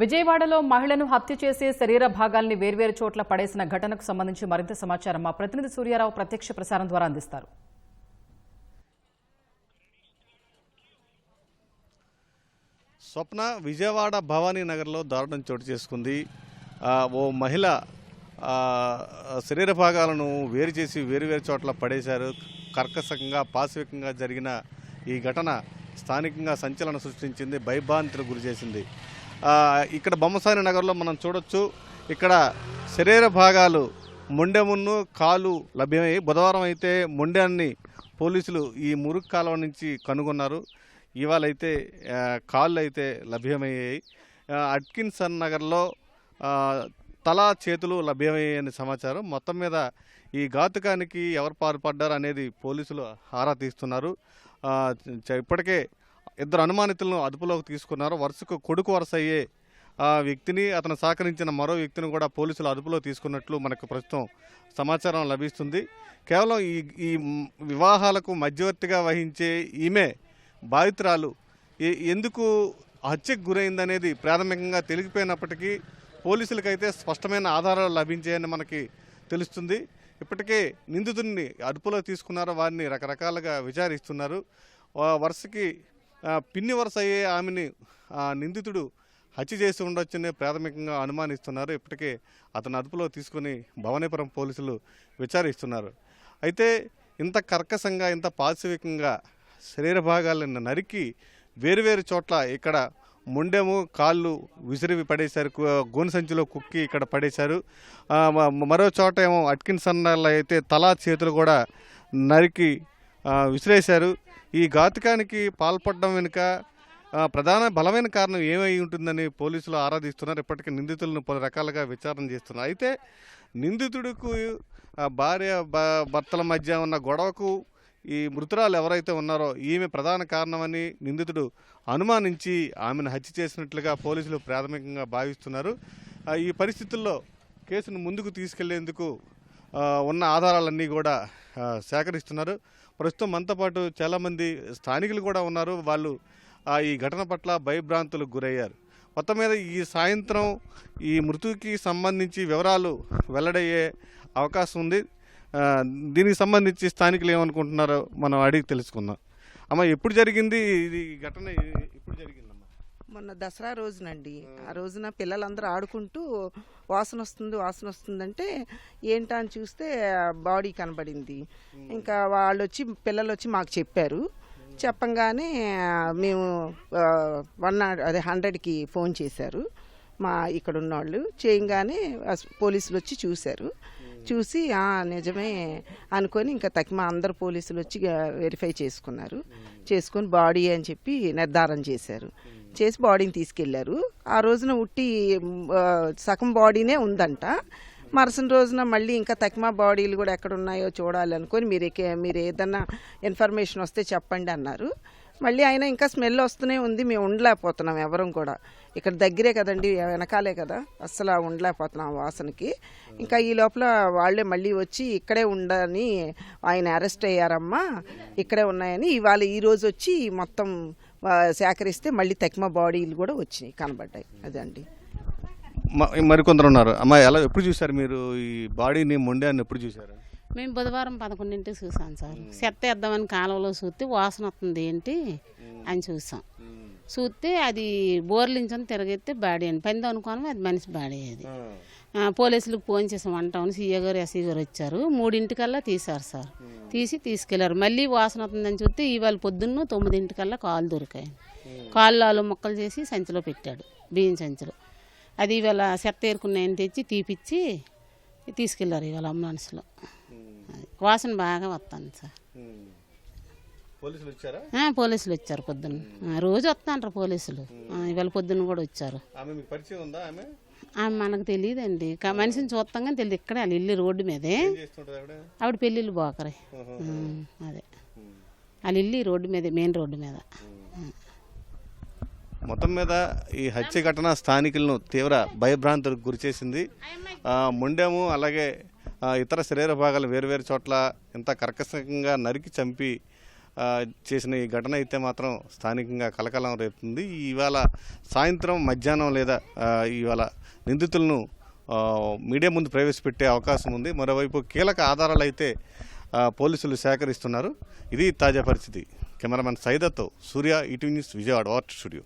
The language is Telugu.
విజయవాడలో మహిళను హత్య చేసి శరీర భాగాల్ని వేర్వేరు చోట్ల పడేసిన ఘటనకు సంబంధించి మరింత సమాచారం మా ప్రతినిధి సూర్యారావు ప్రత్యక్ష ప్రసారం ద్వారా అందిస్తారు. స్వప్న విజయవాడ భవానీ నగర్లో దారుణం చోటు చేసుకుంది. ఓ మహిళ శరీర భాగాలను వేరు చేసి వేరు వేరు చోట్ల పడేశారు. కర్కశంగా పాశవికంగా జరిగిన ఈ ఘటన స్థానికంగా సంచలనం సృష్టించింది భయభ్రాంతులకు గురి చేసింది. ఇక్కడ బొమ్మసాని నగర్లో మనం చూడొచ్చు. ఇక్కడ శరీర భాగాలు మొండెమున్ను కాలు లభ్యమయ్యాయి బుధవారం అయితే మొండెన్ని పోలీసులు ఈ మురుగు కాలువ నుంచి కనుగొన్నారు. ఇవాళ అయితే కాళ్ళు అయితే లభ్యమయ్యాయి. అట్కిన్సన్ నగర్లో తల చేతులు లభ్యమయ్యాయని సమాచారం. మొత్తం మీద ఈ ఘాతుకానికి ఎవరు పాల్పడ్డారు అనేది పోలీసులు ఆరా తీస్తున్నారు. ఇప్పటికే ఇద్దరు అనుమానితులను అదుపులోకి తీసుకున్నారు. వరుసకు కొడుకు వరుస అయ్యే ఆ వ్యక్తిని అతను సహకరించిన మరో వ్యక్తిని కూడా పోలీసులు అదుపులో తీసుకున్నట్లు మనకు ప్రస్తుతం సమాచారం లభిస్తుంది. కేవలం ఈ ఈ వివాహాలకు మధ్యవర్తిగా వహించే ఈమె బాధితురాలు ఎందుకు హత్యకు గురైందనేది ప్రాథమికంగా తెలిగిపోయినప్పటికీ పోలీసులకైతే స్పష్టమైన ఆధారాలు లభించాయని మనకి తెలుస్తుంది. ఇప్పటికే నిందితుడిని అదుపులో తీసుకున్నారు. వారిని రకరకాలుగా విచారిస్తున్నారు. వరుసకి పిన్ని వరుస అయ్యే ఆమెని నిందితుడు హత్య చేసి ఉండొచ్చని ప్రాథమికంగా అనుమానిస్తున్నారు. ఇప్పటికే అతను అదుపులో తీసుకుని భవనీపురం పోలీసులు విచారిస్తున్నారు. అయితే ఇంత కర్కశంగా ఇంత పాశవికంగా శరీర భాగాలను నరికి వేరువేరు చోట్ల ఇక్కడ మొండెము కాళ్ళు విసిరివి పడేశారు. కు- గోను సంచిలో కుక్కి ఇక్కడ పడేశారు. మరో చోట ఏమో అట్కిన్సన్లో అయితే తలా చేతులు కూడా నరికి విసిరేశారు. ఈ ఘాతుకానికి పాల్పడడం వెనుక ప్రధాన బలమైన కారణం ఏమై ఉంటుందని పోలీసులు ఆరాధిస్తున్నారు. ఇప్పటికీ నిందితులను పలు రకాలుగా విచారణ చేస్తున్నారు. అయితే నిందితుడికి భార్య భ- భర్తల మధ్య ఉన్న గొడవకు ఈ మృతురాలు ఎవరైతే ఉన్నారో ఈమె ప్రధాన కారణమని నిందితుడు అనుమానించి ఆమెను హత్య చేసినట్లుగా పోలీసులు ప్రాథమికంగా భావిస్తున్నారు. ఈ పరిస్థితుల్లో కేసును ముందుకు తీసుకెళ్ళేందుకు ఉన్న ఆధారాలన్నీ కూడా సేకరిస్తున్నారు. ప్రస్తుతం మనతో పాటు చాలామంది స్థానికులు కూడా ఉన్నారు. వాళ్ళు ఆ, ఈ ఘటన పట్ల భయభ్రాంతులకు గురయ్యారు. మొత్తం మీద ఈ సాయంత్రం ఈ మృతుకి సంబంధించి వివరాలు వెల్లడయ్యే అవకాశం ఉంది. దీనికి సంబంధించి స్థానికులు ఏమనుకుంటున్నారో మనం అడిగి తెలుసుకుందాం. అమ్మ ఎప్పుడు జరిగింది ఇది ఈ ఘటన? ఎప్పుడు జరిగింది? మొన్న దసరా రోజునండి. ఆ. రోజున పిల్లలందరూ ఆడుకుంటూ వాసన వస్తుంది వాసన వస్తుందంటే ఏంటా అని చూస్తే బాడీ కనబడింది. ఇంకా వాళ్ళు వచ్చి పిల్లలు వచ్చి మాకు చెప్పారు. చెప్పంగానే మేము వన్ అదే హండ్రెడ్కి ఫోన్ చేశారు. మా ఇక్కడ ఉన్నవాళ్ళు చేయంగానే పోలీసులు వచ్చి చూశారు. చూసి "ఆ, నిజమే అనుకొని ఇంకా తక్కిమ అందరు పోలీసులు వచ్చి వెరిఫై చేసుకున్నారు. చేసుకొని బాడీ అని చెప్పి నిర్ధారణ చేశారు. చేసి బాడీని తీసుకెళ్ళారు. ఆ రోజున ఉట్టి సగం బాడీనే ఉందంట. మరుసటి రోజున మళ్ళీ ఇంకా తక్మా బాడీలు కూడా ఎక్కడ ఉన్నాయో చూడాలనుకొని మీరు మీరు ఏదన్నా ఇన్ఫర్మేషన్ వస్తే చెప్పండి అన్నారు. మళ్ళీ ఆయన ఇంకా స్మెల్ వస్తూనే ఉంది మేము ఉండలేకపోతున్నాం ఎవరం కూడా. ఇక్కడ దగ్గరే కదండి వెనకాలే కదా అస్సలు ఉండలేకపోతున్నాం వాసనకి. ఇంకా ఈ లోపల వాళ్ళే మళ్ళీ వచ్చి ఇక్కడే ఉండని ఆయన అరెస్ట్ అయ్యారమ్మా ఇక్కడే ఉన్నాయని ఇవాళ ఈ రోజు వచ్చి మొత్తం సేకరిస్తే మళ్ళీ తక్మా బాడీలు కూడా వచ్చినాయి కనబడ్డాయి. అదండి. మ- మరికొందరు ఉన్నారు. అమ్మ ఎలా ఎప్పుడు చూశారు మీరు ఈ బాడీని మొండాన్ని ఎప్పుడు చూశారు? మేము బుధవారం పదకొండింటికి చూసాం సార్. చెత్త వేద్దామని కాలువలో చూస్తే వాసన వస్తుంది ఏంటి అని చూసాం. చూస్తే అది బోర్లించని తిరగెత్తే బాడీ అని పని అనుకోని అది మనిషి బాడీ అది. పోలీసులకు ఫోన్ చేసాం అంటామని సీఏ గారు ఎస్ఐ గారు వచ్చారు. మూడింటికల్లా తీశారు సార్. తీసి తీసుకెళ్ళారు. మళ్ళీ వాసన వస్తుందని చూస్తే ఇవాళ పొద్దున్న తొమ్మిదింటికల్లా కాలు దొరికాయి. కాళ్ళు ఆలు మొక్కలు చేసి సంచిలో పెట్టాడు బియ్యం సంచిలో. అది ఇవాళ చెత్త ఏరుకున్నాయని తెచ్చి తీపిచ్చి తీసుకెళ్ళారు ఇవాళ అంబులెన్స్లో. వాసన బాగా వస్తుంది సార్. పోలీసులు వచ్చారా? పొద్దున్న. రోజు వస్తాంటారు పోలీసులు. ఇవాళ పొద్దున్న కూడా వచ్చారు. మనకు తెలియదండి మనిషిని చూస్తాం కానీ తెలియదు ఇక్కడే వాళ్ళ ఇల్లు రోడ్డు మీదే. ఆవిడ? పెళ్ళిళ్ళు పోకరే అదే. వాళ్ళ ఇల్లు రోడ్డు మీదే మెయిన్ రోడ్డు మీద. మొత్తం మీద ఈ హత్య ఘటన స్థానికులను తీవ్ర భయభ్రాంతులకు గురిచేసింది మొండెము అలాగే ఇతర శరీర భాగాలు వేరువేరు చోట్ల ఇంత కర్కశంగా నరికి చంపి చేసిన ఈ ఘటన అయితే మాత్రం స్థానికంగా కలకలం రేపుతుంది. ఇవాళ సాయంత్రం మధ్యాహ్నం లేదా ఇవాళ నిందితులను మీడియా ముందు ప్రవేశపెట్టే అవకాశం ఉంది. మరోవైపు కీలక ఆధారాలు అయితే పోలీసులు సేకరిస్తున్నారు. ఇది తాజా పరిస్థితి. కెమెరామెన్ సైదత్తో సూర్య ఈటీవీ న్యూస్ విజయవాడ వార్ట్ స్టూడియో.